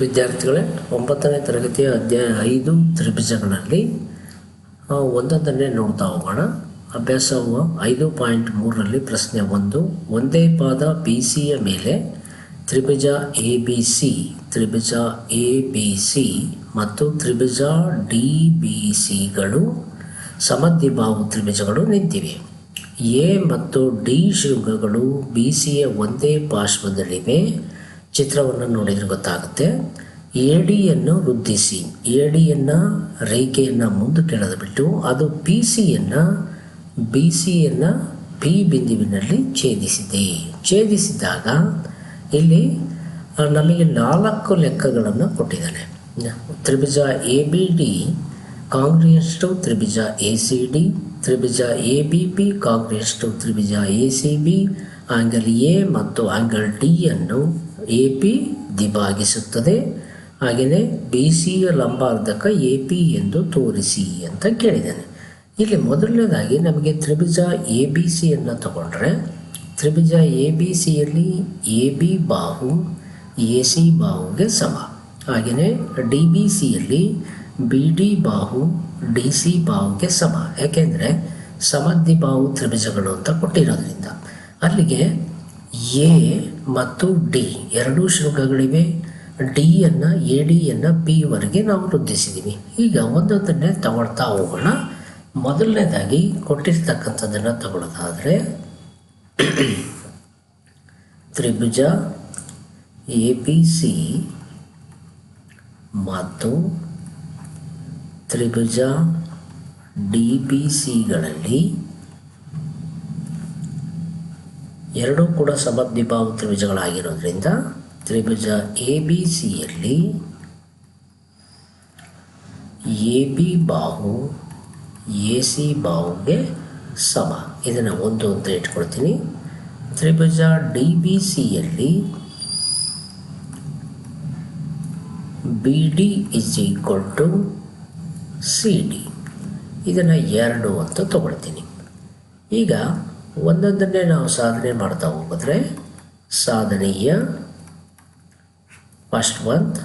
ವಿದ್ಯಾರ್ಥಿಗಳೇ, ಒಂಬತ್ತನೇ ತರಗತಿಯ ಅಧ್ಯಾಯ ಐದು ತ್ರಿಭುಜಗಳಲ್ಲಿ ಒಂದೊಂದನ್ನೇ ನೋಡ್ತಾ ಹೋಗೋಣ. ಅಭ್ಯಾಸವು ಐದು ಪಾಯಿಂಟ್ ಮೂರರಲ್ಲಿ ಪ್ರಶ್ನೆ ಒಂದು. ಒಂದೇ ಪಾದ ಬಿ ಸಿಯ ಮೇಲೆ ತ್ರಿಭುಜ ಎ ಬಿ ಸಿ ತ್ರಿಭುಜ ಎ ಬಿ ಸಿ ಮತ್ತು ತ್ರಿಭುಜ ಡಿ ಬಿ ಸಿಗಳು ಸಮದ್ವಿಭಾವು ತ್ರಿಭುಜಗಳು ನಿಂತಿವೆ. ಎ ಮತ್ತು ಡಿ ಶೃಂಗಗಳು ಬಿ ಸಿಯ ಒಂದೇ ಪಾರ್ಶ್ವದಲ್ಲಿವೆ. ಚಿತ್ರವನ್ನು ನೋಡಿದರೆ ಗೊತ್ತಾಗುತ್ತೆ. ಎಡಿಯನ್ನು ವೃದ್ಧಿಸಿ. ಎಡಿಯನ್ನು ರೇಖೆಯನ್ನು ಮುಂದಕ್ಕೆ ಎಳೆದುಬಿಟ್ಟು ಅದು ಪಿ ಸಿಯನ್ನು, ಬಿ ಸಿಯನ್ನು ಪಿ ಬಿಂದುವಿನಲ್ಲಿ ಛೇದಿಸಿದೆ. ಛೇದಿಸಿದಾಗ ಇಲ್ಲಿ ನಮಗೆ ನಾಲ್ಕು ಲೆಕ್ಕಗಳನ್ನು ಕೊಟ್ಟಿದ್ದಾನೆ. ತ್ರಿಭುಜ A B D congruence to Tribhuja A C D, Tribhuja A B P congruence to Tribhuja A C B, angle A ಮತ್ತು ಆಂಗಲ್ ಡಿ ಅನ್ನು ಎ ಪಿ ದಿಭಾಗಿಸುತ್ತದೆ ಹಾಗೆಯೇ ಬಿ ಸಿಯ ಲಂಬಾರ್ಧಕ ಎ ಪಿ ಎಂದು ತೋರಿಸಿ ಅಂತ ಕೇಳಿದ್ದೇನೆ. ಇಲ್ಲಿ ಮೊದಲನೇದಾಗಿ ನಮಗೆ ತ್ರಿಭುಜ ಎ ಬಿ ಸಿಯನ್ನು ತಗೊಂಡ್ರೆ, ತ್ರಿಭುಜ ಎ ಬಿ ಸಿಯಲ್ಲಿ ಎ ಬಿ ಬಾಹು ಎ ಸಿ ಬಾಹುಗೆ ಸಮ. ಹಾಗೆಯೇ ಡಿ ಬಿ ಸಿಯಲ್ಲಿ ಬಿ ಡಿ ಬಾಹು ಡಿ ಸಿ ಬಾಹುಗೆ ಸಮ. ಯಾಕೆಂದರೆ ಸಮದ್ವಿಬಾಹು ತ್ರಿಭುಜಗಳು ಅಂತ ಕೊಟ್ಟಿರೋದ್ರಿಂದ. ಅಲ್ಲಿಗೆ ಎ ಮತ್ತು ಡಿ. ಎರಡೂ ಶೃಂಗಗಳಿವೆ ಡಿಯನ್ನು ಎ ಡಿಯನ್ನು ಪಿವರೆಗೆ ನಾವು ವೃದ್ಧಿಸಿದ್ದೀವಿ ಈಗ ಒಂದೊಂದನ್ನೇ ತಗೊಳ್ತಾ ಹೋಗೋಣ. ಮೊದಲನೇದಾಗಿ ಕೊಟ್ಟಿರ್ತಕ್ಕಂಥದ್ದನ್ನು ತಗೊಳ್ಳೋದಾದರೆ ತ್ರಿಭುಜ, ಎ, ಬಿ, ಸಿ ಮತ್ತು ತ್ರಿಭುಜ, ಡಿ, ಬಿ ಸಿಗಳಲ್ಲಿ ಎರಡೂ ಕೂಡ ಸಮದ್ವಿಭಾವ ತ್ರಿಭುಜಗಳಾಗಿರೋದ್ರಿಂದ ತ್ರಿಭುಜ ಎ ಬಿ ಸಿಯಲ್ಲಿ ಎ ಬಿ ಬಾಹು ಎ ಸಿ ಬಾಹುಗೆ ಸಮ. ಇದನ್ನು ಒಂದು ಅಂತ ಇಟ್ಕೊಳ್ತೀನಿ. ತ್ರಿಭುಜ ಡಿ ಬಿ ಸಿಯಲ್ಲಿ B D is equal to C D ಇದನ್ನು ಎರಡು ಅಂತ ತಗೊಳ್ತೀನಿ. ಈಗ ಒಂದೊಂದನ್ನೇ ನಾವು ಸಾಧನೆ ಮಾಡ್ತಾ ಹೋಗಿದ್ರೆ ಸಾಧನೆಯ ಫಸ್ಟ್ ಮಂತ್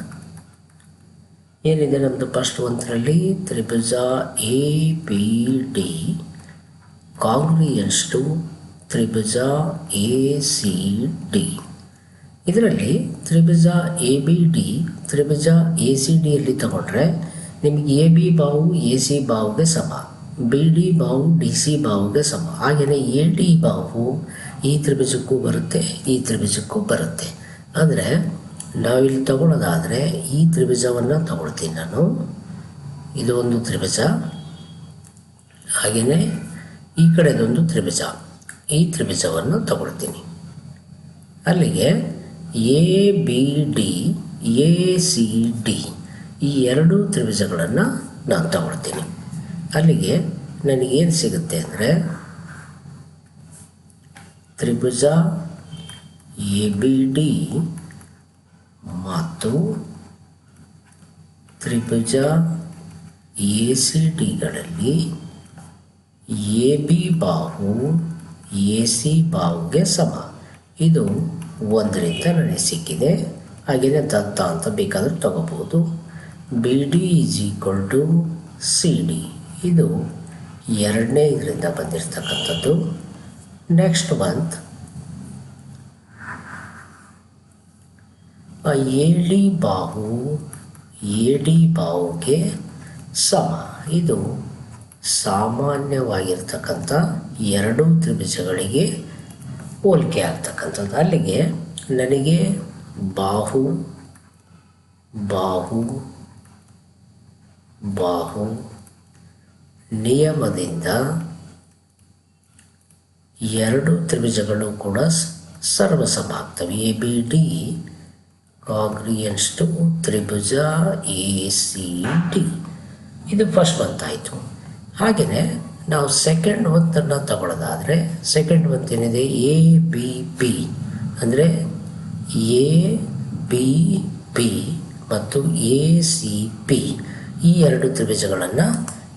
ಏನಿದೆ ನಮ್ಮದು ಫಸ್ಟ್ ಮಂತ್ರಲ್ಲಿ ತ್ರಿಭುಜ A B D congruence to Tribhuja A C D ಇದರಲ್ಲಿ ತ್ರಿಭುಜ ಎ ಬಿ ಡಿ ತ್ರಿಭುಜ ಎ ಸಿ ಡಿಯಲ್ಲಿ ತಗೊಂಡ್ರೆ ನಿಮಗೆ ಎ ಬಿ ಬಾವು ಎ ಸಿ ಬಾವುಗೆ ಸಮ. ಬಿ ಡಿ ಬಾವು ಡಿ ಸಿ ಬಾವುಗೆ ಸಮ. ಹಾಗೆಯೇ ಎ ಡಿ ಬಾವು ಈ ತ್ರಿಭುಜಕ್ಕೂ ಬರುತ್ತೆ, ಈ ತ್ರಿಭುಜಕ್ಕೂ ಬರುತ್ತೆ. ಅಂದರೆ ನಾವಿಲ್ಲಿ ತಗೊಳ್ಳೋದಾದರೆ ಈ ತ್ರಿಭುಜವನ್ನು ತಗೊಳ್ತೀನಿ ನಾನು. ಇದು ಒಂದು ತ್ರಿಭುಜ. ಹಾಗೆಯೇ ಈ ಕಡೆದೊಂದು ತ್ರಿಭುಜ. ಈ ತ್ರಿಭುಜವನ್ನು ತಗೊಳ್ತೀನಿ. ಅಲ್ಲಿಗೆ A, B, D, A, C, D ಈ ಎರಡು ತ್ರಿಭುಜಗಳನ್ನು ನಾನು ತಗೊಳ್ತೀನಿ. ಅಲ್ಲಿಗೆ ನನಗೇನು ಸಿಗುತ್ತೆ ಅಂದರೆ ತ್ರಿಭುಜ ಎ ಬಿ ಡಿ ಮತ್ತು ತ್ರಿಭುಜ ಎ ಸಿ ಡಿಗಳಲ್ಲಿ ಎ ಬಿ ಬಾಹು, ಎ ಸಿ ಬಾಹುಗೆ ಸಮ. ಇದು ಒಂದರಿಂದ ನನಗೆ ಸಿಕ್ಕಿದೆ. ಹಾಗೆಯೇ ದತ್ತ ಅಂತ ಬೇಕಾದರೂ ತಗೋಬೋದು. B D is equal to C D. ಇದು ಎರಡನೇ ಇದರಿಂದ ಬಂದಿರತಕ್ಕಂಥದ್ದು. ನೆಕ್ಸ್ಟ್ ಮಂತ್ ಏಳಿ ಬಾಹು ಏಡಿ ಬಾಹುಗೆ ಸಮ. ಇದು ಸಾಮಾನ್ಯವಾಗಿರ್ತಕ್ಕಂಥ ಎರಡೂ ತ್ರಿಭುಜಗಳಿಗೆ ಹೋಲಿಕೆ ಆಗ್ತಕ್ಕಂಥದ್ದು. ಅಲ್ಲಿಗೆ ನನಗೆ ಬಾಹು ಬಾಹು ಬಾಹು ನಿಯಮದಿಂದ ಎರಡು ತ್ರಿಭುಜಗಳು ಕೂಡ ಸರ್ವಸಮ ಆಗ್ತವೆ A B D congruence to Tribhuja A C D ಇದು ಫಸ್ಟ್ ಮಂತ್ ಆಯಿತು ಹಾಗೆಯೇ ನಾವು ಸೆಕೆಂಡ್ ಒಂತನ್ನು ತಗೊಳ್ಳೋದಾದರೆ, ಸೆಕೆಂಡ್ ಒಂತ್ ಏನಿದೆ ಎ ಬಿ ಪಿ ಅಂದರೆ ಎ ಬಿ ಪಿ ಮತ್ತು ಎ ಸಿ ಪಿ ಈ ಎರಡು ತ್ರಿಭುಜಗಳನ್ನು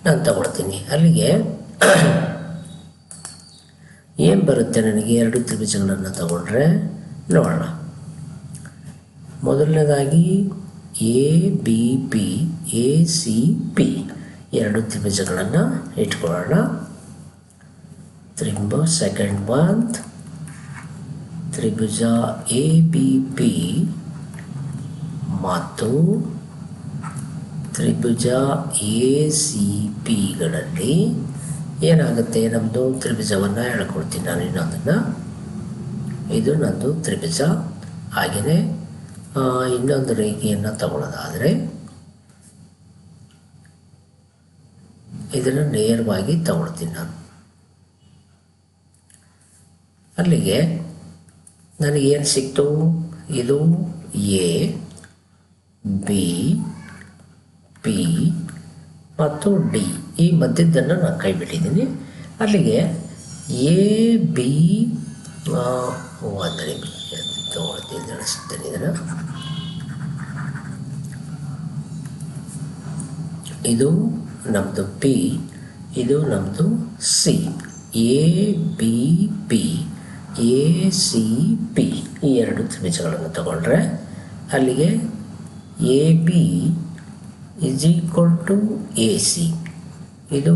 ನಾನು ತಗೊಳ್ತೀನಿ. ಅಲ್ಲಿಗೆ ಏನು ಬರುತ್ತೆ ನನಗೆ ಎರಡು ತ್ರಿಭುಜಗಳನ್ನು ತಗೊಂಡ್ರೆ? ನೋಡೋಣ. ಮೊದಲನೇದಾಗಿ A B P A C P ಎರಡು ತ್ರಿಭುಜಗಳನ್ನು ಇಟ್ಕೊಳ್ಳೋಣ. ತ್ರಿಂಬ, ಸೆಕೆಂಡ್ ಮಂತ್. ತ್ರಿಭುಜ ಎ ಬಿ ಪಿ ಮತ್ತು ತ್ರಿಭುಜ ಎ ಸಿ ಪಿಗಳಲ್ಲಿ ಏನಾಗುತ್ತೆ? ನಮ್ಮದು ತ್ರಿಭುಜವನ್ನು ಹೇಳ್ಕೊಡ್ತೀನಿ ನಾನು ಇನ್ನೊಂದನ್ನು. ಇದು ನಂದು ತ್ರಿಭುಜ ಹಾಗೆಯೇ ಇನ್ನೊಂದು ರೇಖೆಯನ್ನು ತಗೊಳ್ಳೋದಾದರೆ ಇದನ್ನು ನೇರವಾಗಿ ತಗೊಳ್ತೀನಿ ನಾನು. ಅಲ್ಲಿಗೆ ನನಗೇನು ಸಿಕ್ತು? ಇದು ಎ, ಬಿ ಪಿ ಮತ್ತು ಡಿ. ಈ ಮಧ್ಯದ್ದನ್ನು ನಾನು ಕೈ ಬಿಟ್ಟಿದ್ದೀನಿ ಅಲ್ಲಿಗೆ ಎ, ಬಿ ಒಂದು ತಗೊಳ್ತೀನಿ ಇದನ್ನು ಇದು ನಮ್ಮದು ಪಿ, ಇದು ನಮ್ಮದು C. A, B, P, A, C, P. ಈ ಎರಡು ತ್ರಿಭುಜಗಳನ್ನು ತಗೊಂಡ್ರೆ ಅಲ್ಲಿಗೆ A, B is equal to A C ಇದು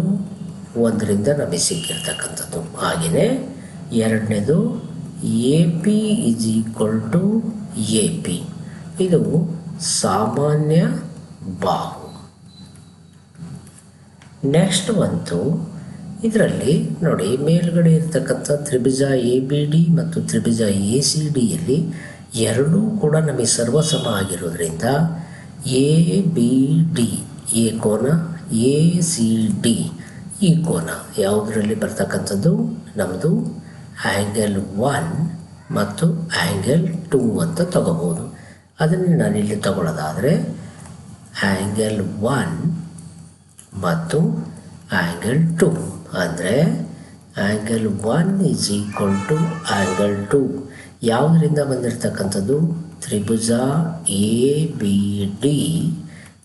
ಒಂದರಿಂದ ನಮಗೆ ಸಿಕ್ಕಿರ್ತಕ್ಕಂಥದ್ದು ಹಾಗೆಯೇ ಎರಡನೇದು A P is equal to A P ಇದು ಸಾಮಾನ್ಯ ಬಾಹು. ನೆಕ್ಸ್ಟ್ ಬಂತು. ಇದರಲ್ಲಿ ನೋಡಿ, ಮೇಲ್ಗಡೆ ಇರತಕ್ಕಂಥ ತ್ರಿಭುಜ ಎ ಬಿ ಡಿ ಮತ್ತು ತ್ರಿಭುಜ ಎ ಸಿ ಡಿಯಲ್ಲಿ ಎರಡೂ ಕೂಡ ನಮಗೆ ಸರ್ವಸಮ ಆಗಿರೋದ್ರಿಂದ ಎ ಬಿ ಡಿ ಎ ಕೋನ ಎ ಸಿ ಡಿ ಈ ಕೋನ ಯಾವುದರಲ್ಲಿ ಬರ್ತಕ್ಕಂಥದ್ದು? ನಮ್ಮದು ಆ್ಯಂಗಲ್ ಒನ್ ಮತ್ತು ಆ್ಯಂಗಲ್ ಟೂ ಅಂತ ತಗೋಬೋದು. ಅದನ್ನು ನಾನಿಲ್ಲಿ ತಗೊಳ್ಳೋದಾದರೆ ಆ್ಯಂಗಲ್ ಒನ್ ಮತ್ತು ಆ್ಯಂಗಲ್ ಟು ಅಂದರೆ angle one is equal to angle two ಯಾವುದರಿಂದ ಬಂದಿರತಕ್ಕಂಥದ್ದು? ತ್ರಿಭುಜ A, B, D.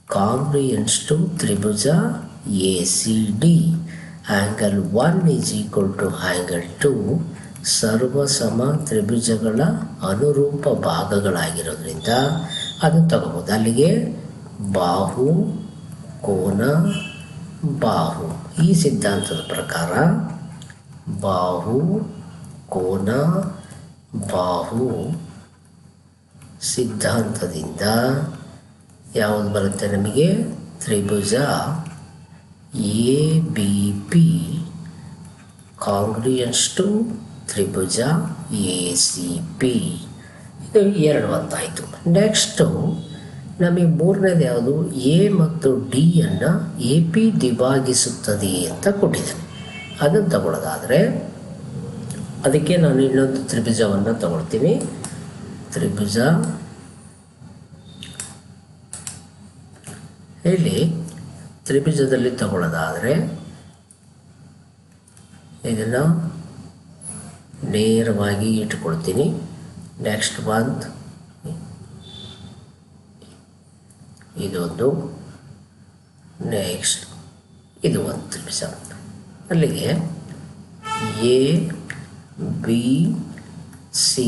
Congruence to Tribhuja A, C, D. Angle one is equal to angle two ಸರ್ವಸಮ ತ್ರಿಭುಜಗಳ ಅನುರೂಪ ಭಾಗಗಳಾಗಿರೋದ್ರಿಂದ ಅದನ್ನು ತಗೋಬೋದು. ಅಲ್ಲಿಗೆ ಬಾಹು, ಕೋನ, ಬಾಹು. ಈ ಸಿದ್ಧಾಂತದ ಪ್ರಕಾರ ಬಾಹು, ಕೋನ, ಬಾಹು ಸಿದ್ಧಾಂತದಿಂದ ಯಾವುದು ಬರುತ್ತೆ ನಮಗೆ? ತ್ರಿಭುಜ A B P congruence to Tribhuja A C P ಇದು ಎರಡು ಅಂತಾಯಿತು ನೆಕ್ಸ್ಟು ನಮಗೆ ಮೂರನೇದು ಯಾವುದು? ಎ ಮತ್ತು ಡಿಯನ್ನು ಎ ಪಿ ದಿಭಾಗಿಸುತ್ತದೆ ಅಂತ ಕೊಟ್ಟಿದೆ ಅದನ್ನು ತಗೊಳ್ಳೋದಾದರೆ, ಅದಕ್ಕೆ ನಾನು ಇನ್ನೊಂದು ತ್ರಿಭುಜವನ್ನು ತಗೊಳ್ತೀನಿ. ತ್ರಿಭುಜ ಇಲ್ಲಿ ತ್ರಿಭುಜದಲ್ಲಿ ತಗೊಳ್ಳೋದಾದರೆ ಇದನ್ನು ನೇರವಾಗಿ ಇಟ್ಕೊಳ್ತೀನಿ ನೆಕ್ಸ್ಟ್ ಬಂದು ಇದೊಂದು. ನೆಕ್ಸ್ಟ್ ಇದು ಒಂದು ತ್ರಿಭುಜ. ಅಲ್ಲಿಗೆ ಎ ಬಿ ಸಿ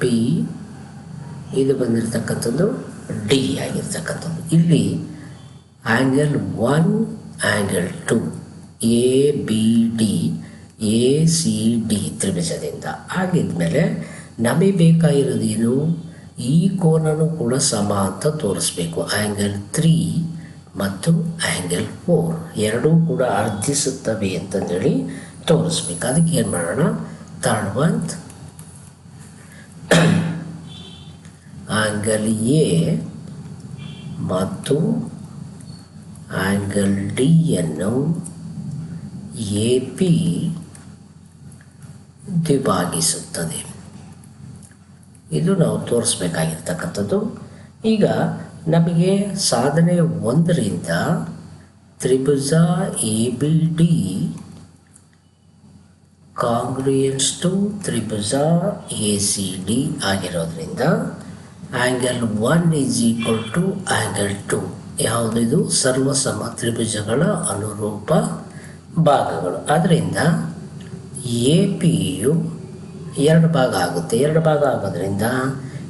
ಪಿ ಇದು ಬಂದಿರತಕ್ಕಂಥದ್ದು ಡಿ ಆಗಿರ್ತಕ್ಕಂಥದ್ದು. ಇಲ್ಲಿ angle one angle two A B D A C D ತ್ರಿಭುಜದಿಂದ. ಆಗಿದ್ಮೇಲೆ ನಮಗೆ ಬೇಕಾಗಿರೋದೇನು ಈ ಕೋನನು ಕೂಡ ಸಮ ಅಂತ ತೋರಿಸ್ಬೇಕು. ಆ್ಯಂಗಲ್ ತ್ರೀ ಮತ್ತು ಆ್ಯಂಗಲ್ ಫೋರ್ ಎರಡೂ ಕೂಡ ಅರ್ಧಿಸುತ್ತವೆ ಅಂತಂದೇಳಿ ತೋರಿಸ್ಬೇಕು. ಅದಕ್ಕೆ ಏನು ಮಾಡೋಣ? ಮಂತ್ ಆ್ಯಂಗಲ್ ಮತ್ತು ಆ್ಯಂಗಲ್ ಡಿಯನ್ನು ಎ ಪಿ ದ್ವಿಭಾಗಿಸುತ್ತದೆ. ಇದು ನಾವು ತೋರಿಸ್ಬೇಕಾಗಿರ್ತಕ್ಕಂಥದ್ದು. ಈಗ ನಮಗೆ ಸಾಧನೆ ಒಂದರಿಂದ ತ್ರಿಭುಜ A B D congruence to Tribhuja A C D ಆಗಿರೋದ್ರಿಂದ angle one is equal to angle two ಯಾವುದಿದು? ಸರ್ವಸಮ ತ್ರಿಭುಜಗಳ ಅನುರೂಪ ಭಾಗಗಳು. ಆದ್ದರಿಂದ ಎ ಪಿ ಯು ಎರಡು ಭಾಗ ಆಗುತ್ತೆ. ಎರಡು ಭಾಗ ಆಗೋದ್ರಿಂದ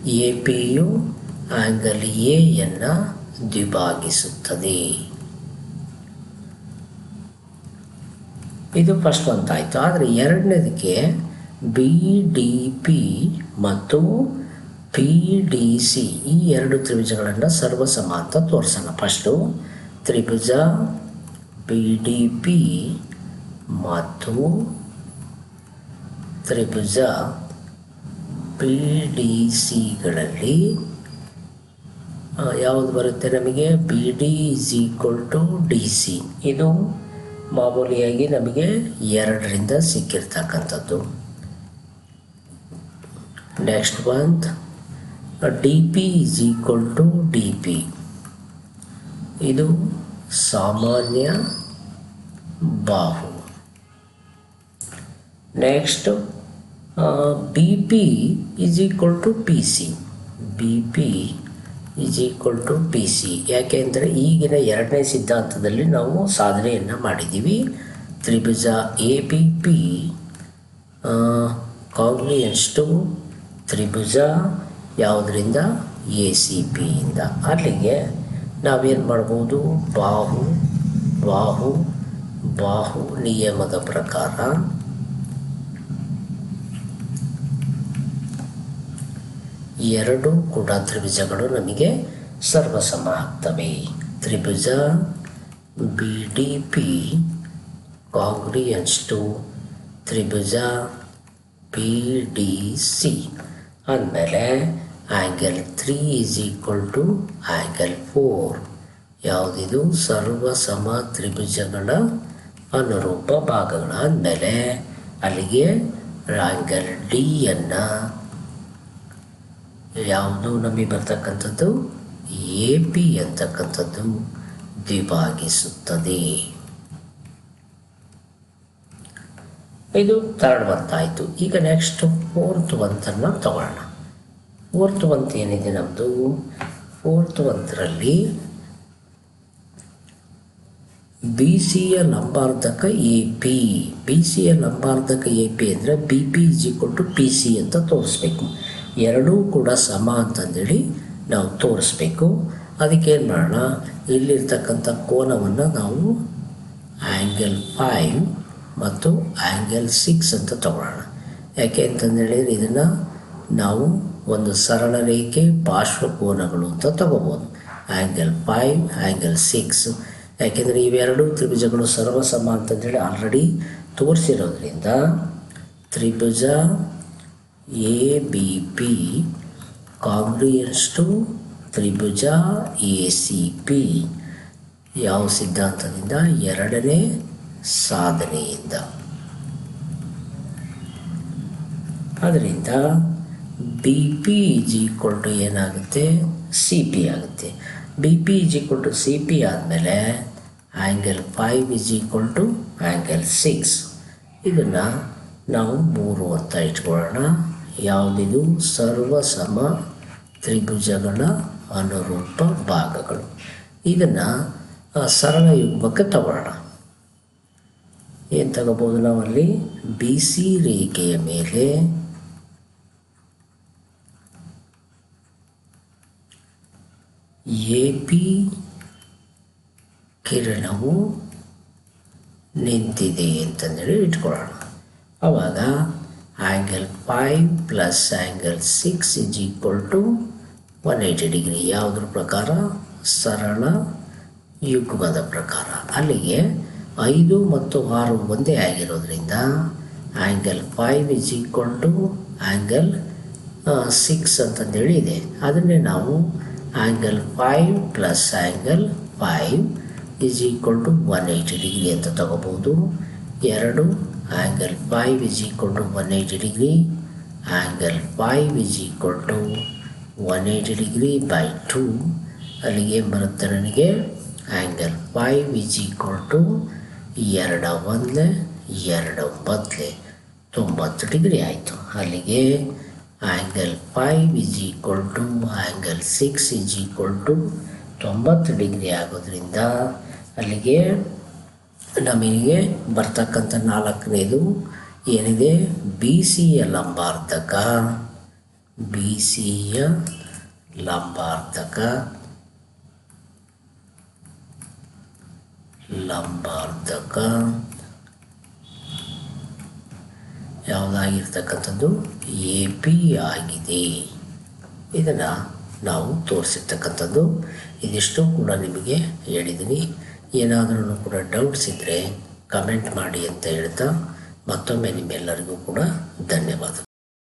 ಎ ಪಿ ಯು ಆ್ಯಂಗಲ್ ಎಯನ್ನು ದ್ವಿಭಾಗಿಸುತ್ತದೆ. ಇದು ಫಸ್ಟ್ ಒಂದಾಯಿತು ಆದರೆ ಎರಡನೇದಕ್ಕೆ ಬಿ ಡಿ ಪಿ ಮತ್ತು ಪಿ ಡಿ ಸಿ ಈ ಎರಡು ತ್ರಿಭುಜಗಳನ್ನು ಸರ್ವಸಮ ಅಂತ ತೋರಿಸೋಣ. ಫಸ್ಟು ತ್ರಿಭುಜ ಪಿ ಡಿ ಪಿ ಮತ್ತು ತ್ರಿಭುಜ ಪಿ ಡಿ ಸಿಗಳಲ್ಲಿ ಯಾವುದು ಬರುತ್ತೆ ನಮಗೆ? B D is equal to D C ಇದು ಮಾಮೂಲಿಯಾಗಿ ನಮಗೆ ಎರಡರಿಂದ ಸಿಕ್ಕಿರ್ತಕ್ಕಂಥದ್ದು. ನೆಕ್ಸ್ಟ್ ಬಂತ್ D P is equal to D P ಇದು ಸಾಮಾನ್ಯ ಬಾಹು. Next B P is equal to P C B P is equal to P C ಯಾಕೆಂದರೆ ಈಗಿನ ಎರಡನೇ ಸಿದ್ಧಾಂತದಲ್ಲಿ ನಾವು ಸಾಧನೆಯನ್ನು ಮಾಡಿದ್ದೀವಿ. ತ್ರಿಭುಜ A B P congruence to ತ್ರಿಭುಜ ಯಾವುದರಿಂದ? ಎ ಸಿ ಪಿಯಿಂದ ಅಲ್ಲಿಗೆ ನಾವೇನು ಮಾಡ್ಬೋದು? ಬಾಹು ಬಾಹು ಬಾಹು ನಿಯಮದ ಪ್ರಕಾರ ಎರಡು ಕೂಡ ತ್ರಿಭುಜಗಳು ನಮಗೆ ಸರ್ವಸಮ ಆಗ್ತವೆ ತ್ರಿಭುಜ, B D P congruence to Tribhuja, P D C. ಅಂದಮೇಲೆ angle three is equal to angle four ಯಾವುದಿದು ಸರ್ವಸಮ ತ್ರಿಭುಜಗಳ ಅನುರೂಪ ಭಾಗಗಳು ಅಂದಮೇಲೆ ಅಲ್ಲಿಗೆ ಆ್ಯಂಗಲ್ ಡಿಯನ್ನು ಯಾವುದು ನಮಗೆ ಬರ್ತಕ್ಕಂಥದ್ದು? ಎ ಪಿ ಅಂತಕ್ಕಂಥದ್ದು ದ್ವಿಭಾಗಿಸುತ್ತದೆ. ಇದು ಥರ್ಡ್ ಮಂತ್ ಆಯಿತು. ಈಗ ನೆಕ್ಸ್ಟ್ ಫೋರ್ತ್ ಮಂತನ್ನು ತಗೊಳ್ಳೋಣ. ಫೋರ್ತ್ ಮಂತ್ ಏನಿದೆ ನಮ್ಮದು ಫೋರ್ತ್ ಮಂತ್ರಲ್ಲಿ ಬಿ ಸಿಯ ಲಂಬಾರ್ಧಕ ಎ ಪಿ ಬಿ ಸಿಯ ಲಂಬಾರ್ಧಕ ಎ ಪಿ ಅಂದರೆ B P is equal to P C ಅಂತ ತೋರಿಸ್ಬೇಕು. ಎರಡೂ ಕೂಡ ಸಮ ಅಂತಂದೇಳಿ ನಾವು ತೋರಿಸ್ಬೇಕು. ಅದಕ್ಕೆ ಏನು ಮಾಡೋಣ? ಇಲ್ಲಿರ್ತಕ್ಕಂಥ ಕೋನವನ್ನು ನಾವು ಆ್ಯಂಗಲ್ ಫೈವ್ ಮತ್ತು ಆ್ಯಂಗಲ್ ಸಿಕ್ಸ್ ಅಂತ ತಗೊಳ್ಳೋಣ. ಯಾಕೆ ಅಂತಂದೇಳಿದ್ರೆ ಇದನ್ನು ನಾವು ಒಂದು ಸರಳ ರೇಖೆ, ಪಾರ್ಶ್ವಕೋನಗಳು ಅಂತ ತಗೋಬೋದು. ಆ್ಯಂಗಲ್ ಫೈವ್ ಆ್ಯಂಗಲ್ ಸಿಕ್ಸ್ ಯಾಕೆಂದರೆ ಇವೆರಡೂ ತ್ರಿಭುಜಗಳು ಸರ್ವಸಮ ಅಂತಂದೇಳಿ ಆಲ್ರೆಡಿ ತೋರಿಸಿರೋದ್ರಿಂದ ತ್ರಿಭುಜ A B P congruence to Tribhuja A C P ಯಾವ ಸಿದ್ಧಾಂತದಿಂದ? ಎರಡನೇ ಸಾಧನೆಯಿಂದ. ಅದರಿಂದ B P is equal to ಏನಾಗುತ್ತೆ? ಸಿ ಪಿ ಆಗುತ್ತೆ. B P is equal to C P ಆದಮೇಲೆ angle five is equal to angle six ಇದನ್ನು ನಾವು ಮೂರು ಅಂತ ಇಟ್ಕೊಳ್ಳೋಣ. ಯಾವುದಿದು? ಸರ್ವಸಮ ತ್ರಿಭುಜಗಳ ಅನುರೂಪ ಭಾಗಗಳು. ಇದನ್ನು ಸರಳ ಯುಗ್ಮಕ್ಕೆ ತಗೊಳ್ಳೋಣ. ಏನು ತಗೋಬೋದು ನಾವಲ್ಲಿ? ಬಿ ಸಿ ರೇಖೆಯ ಮೇಲೆ ಎ ಪಿ ಕಿರಣವು ನಿಂತಿದೆ ಅಂತಂದೇಳಿ ಇಟ್ಕೊಳ್ಳೋಣ. ಆವಾಗ angle five plus angle six is equal to one eighty degree ಯಾವುದ್ರ ಪ್ರಕಾರ? ಸರಳ ಯುಗ್ಮದ ಪ್ರಕಾರ. ಅಲ್ಲಿಗೆ ಐದು ಮತ್ತು ಆರು ಒಂದೇ ಆಗಿರೋದ್ರಿಂದ angle five is equal to angle six ಅಂತಂದೇಳಿ ಇದೆ. ಅದನ್ನೇ ನಾವು angle five plus angle five is equal to one eighty degree ಅಂತ ತಗೋಬೋದು ಎರಡು angle five is equal to one eighty degree angle five is equal to one eighty degree by two ಅಲ್ಲಿಗೆ ಬರುತ್ತೆ ನನಗೆ. Angle five is equal to ಎರಡು ಒಂದಲೆ ಎರಡು ಒಂಬತ್ತಲೆ ತೊಂಬತ್ತು ಡಿಗ್ರಿ ಆಯಿತು. ಅಲ್ಲಿಗೆ angle five is equal to angle six is equal to ತೊಂಬತ್ತು ಡಿಗ್ರಿ ಆಗೋದ್ರಿಂದ ಅಲ್ಲಿಗೆ ನಮಗೆ ಬರ್ತಕ್ಕಂಥ ನಾಲ್ಕನೇದು ಏನಿದೆ? ಬಿ ಸಿಯ ಲಂಬಾರ್ಧಕ. ಬಿ ಸಿಯ ಲಂಬಾರ್ಧಕ. ಲಂಬಾರ್ಧಕ. ಯಾವುದಾಗಿರ್ತಕ್ಕಂಥದ್ದು ಎ ಪಿ ಆಗಿದೆ. ಇದನ್ನು ನಾವು ತೋರಿಸಿರ್ತಕ್ಕಂಥದ್ದು. ಇದಿಷ್ಟು ಕೂಡ ನಿಮಗೆ ಹೇಳಿದ್ದೀನಿ. ಏನಾದರೂ ಕೂಡ ಡೌಟ್ಸ್ ಇದ್ದರೆ ಕಮೆಂಟ್ ಮಾಡಿ ಅಂತ ಹೇಳ್ತಾ ಮತ್ತೊಮ್ಮೆ ನಿಮ್ಮೆಲ್ಲರಿಗೂ ಕೂಡ ಧನ್ಯವಾದ